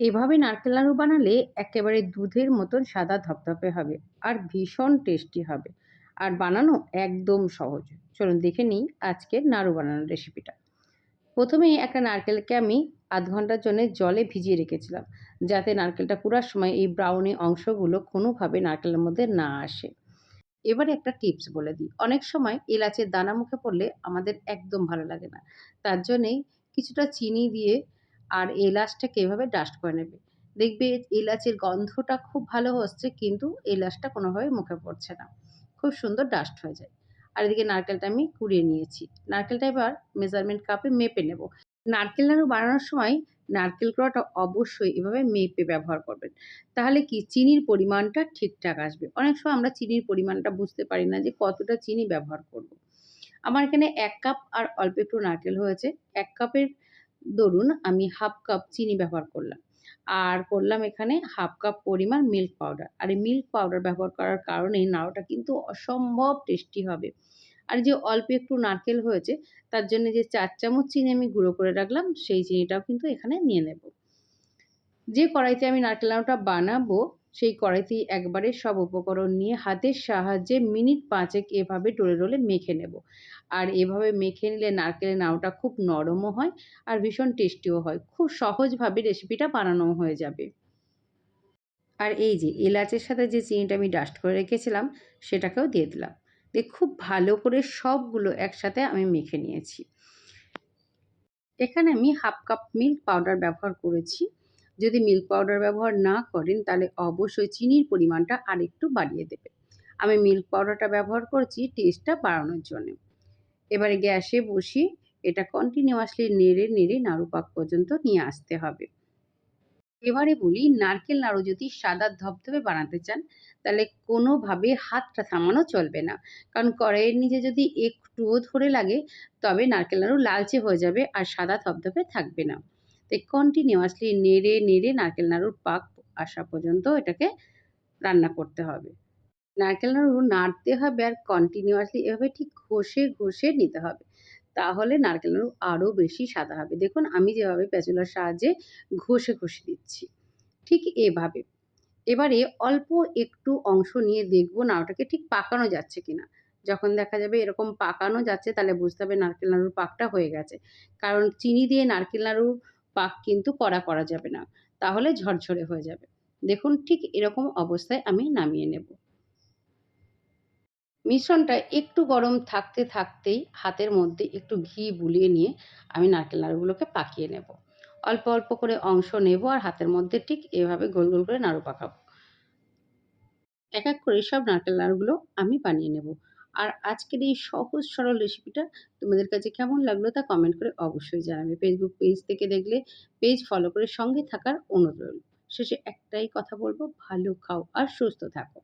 এভাবে নারকেল নাড়ু বানালে একেবারে দুধের মতন সাদা ধপধপে হবে আর ভীষণ টেস্টি হবে। আর বানানো একদম সহজ। চলুন দেখে নিই আজকের নাড়ু বানানোর রেসিপিটা প্রথমেই একটা নারকেলকে আমি আধ ঘণ্টার জন্য জলে ভিজিয়ে রেখেছিলাম, যাতে নারকেলটা কুড়ার সময় এই ব্রাউনি অংশগুলো কোনোভাবে নারকেলের মধ্যে না আসে। এবারে একটা টিপস বলে দিই। অনেক সময় এলাচের দানা মুখে পড়লে আমাদের একদম ভালো লাগে না। তার জন্যেই কিছুটা চিনি দিয়ে আর এলাচটাকে এভাবে ডাস্ট করে নেবে। দেখবে এলাচের গন্ধটা খুব ভালো হচ্ছে, কিন্তু এলাচটা কোনোভাবে মুখে পড়ছে না। খুব সুন্দর ডাস্ট হয়ে যায়। আর এদিকে নারকেলটা আমি কুড়িয়ে নিয়েছি। নারকেলটা এবার মেজারমেন্ট কাপে মেপে নেব। নারকেল নাড়ু বানানোর সময় নারকেল কোড়াটা অবশ্যই এভাবে মেপে ব্যবহার করবেন। তাহলে কি চিনির পরিমাণটা ঠিকঠাক আসবে? অনেক সময় আমরা চিনির পরিমাণটা বুঝতে পারি না যে কতটা চিনি ব্যবহার করব। আমার এখানে এক কাপ আর অল্প একটু নারকেল হয়েছে। এক কাপের ধরুন আমি হাফ কাপ চিনি ব্যবহার করলাম। আর করলাম এখানে হাফ কাপ পরিমাণ মিল্ক পাউডার আর এই মিল্ক পাউডার ব্যবহার করার কারণে নাড়ুটা কিন্তু অসম্ভব টেস্টি হবে। আর যে অল্প একটু নারকেল হয়েছে, তার জন্য যে চার চামচ চিনি আমি গুঁড়ো করে রাখলাম, সেই চিনিটাও কিন্তু এখানে নিয়ে নেব। যে কড়াইতে আমি নারকেল নাড়ুটা বানাবো সেই কড়াইতেই একবারে সব উপকরণ নিয়ে হাতের সাহায্যে মিনিট পাঁচেক এভাবে ডোলে ডোলে মেখে নেব। আর এভাবে মেখে নিলে নারকেলের নাড়ুটা খুব নরমও হয় আর ভীষণ টেস্টিও হয়। খুব সহজভাবে রেসিপিটা বানানো হয়ে যাবে। আর এই যে এলাচের সাথে যে চিনিটা আমি ডাস্ট করে রেখেছিলাম, সেটাকেও দিয়ে দিলাম। দিয়ে খুব ভালো করে সবগুলো একসাথে আমি মেখে নিয়েছি। এখানে আমি হাফ কাপ মিল্ক পাউডার ব্যবহার করেছি। যদি মিল্ক পাউডার ব্যবহার না করেন, তাহলে অবশ্যই চিনির পরিমাণটা আরেকটু বাড়িয়ে দেবে আমি মিল্ক পাউডারটা ব্যবহার করছি টেস্টটা বাড়ানোর জন্য। এবারে গ্যাসে বসিয়ে এটা কন্টিনিউয়াসলি নেড়ে নেড়ে নাড়ু পাক পর্যন্ত নিয়ে আসতে হবে। এবারে বলি, নারকেল নাড়ু যদি সাদা ধবধবে বানাতে চান, তাহলে কোনোভাবে হাতটা থামানো চলবে না। কারণ কড়াইয়ের নিচে যদি একটুও ধরে লাগে, তবে নারকেল নাড়ু লালচে হয়ে যাবে আর সাদা ধবধবে থাকবে না। তাই কন্টিনিউয়াসলি নেড়ে নেড়ে নারকেল নাড়ুর পাক আসা পর্যন্ত এটাকে রান্না করতে হবে। নারকেল নাড়ু নাড়তে হবে আর কন্টিনিউয়াসলি এভাবে ঠিক ঘষে ঘষে নিতে হবে। তাহলে নারকেল নাড়ু আরও বেশি সাদা হবে। দেখুন, আমি যেভাবে প্যাচুলার সাহায্যে ঘষে ঘষে দিচ্ছি। ঠিক এভাবে। এবারে অল্প একটু অংশ নিয়ে দেখব নাড়ুটাকে ঠিক পাকানো যাচ্ছে কিনা। যখন দেখা যাবে এরকম পাকানো যাচ্ছে, তাহলে বুঝতে হবে নারকেল নাড়ুর পাকটা হয়ে গেছে। কারণ চিনি দিয়ে নারকেল নাড়ুর পাক কিন্তু কড়া করা যাবে না। তাহলে ঝরঝরে হয়ে যাবে। দেখুন ঠিক এরকম অবস্থায় আমি নামিয়ে নেব। মিশ্রণটা একটু গরম থাকতে থাকতেই হাতের মধ্যে একটু ঘি বুলিয়ে নিয়ে আমি নারকেল নাড়ুগুলোকে পাকিয়ে নেব। অল্প অল্প করে অংশ নেব আর হাতের মধ্যে ঠিক এভাবে গোল গোল করে নাড়ু পাকাবো। এক এক করে সব নারকেল নাড়ুগুলো আমি বানিয়ে নেব। আর আজকের এই সহজ সরল রেসিপিটা তোমাদের কাছে কেমন লাগল তা কমেন্ট করে অবশ্যই জানাবে। ফেসবুক পেজ থেকে দেখলে পেজ ফলো করে সঙ্গে থাকার অনুরোধ। শেষে একটাই কথা বলব, ভালো খাও আর সুস্থ থাকো।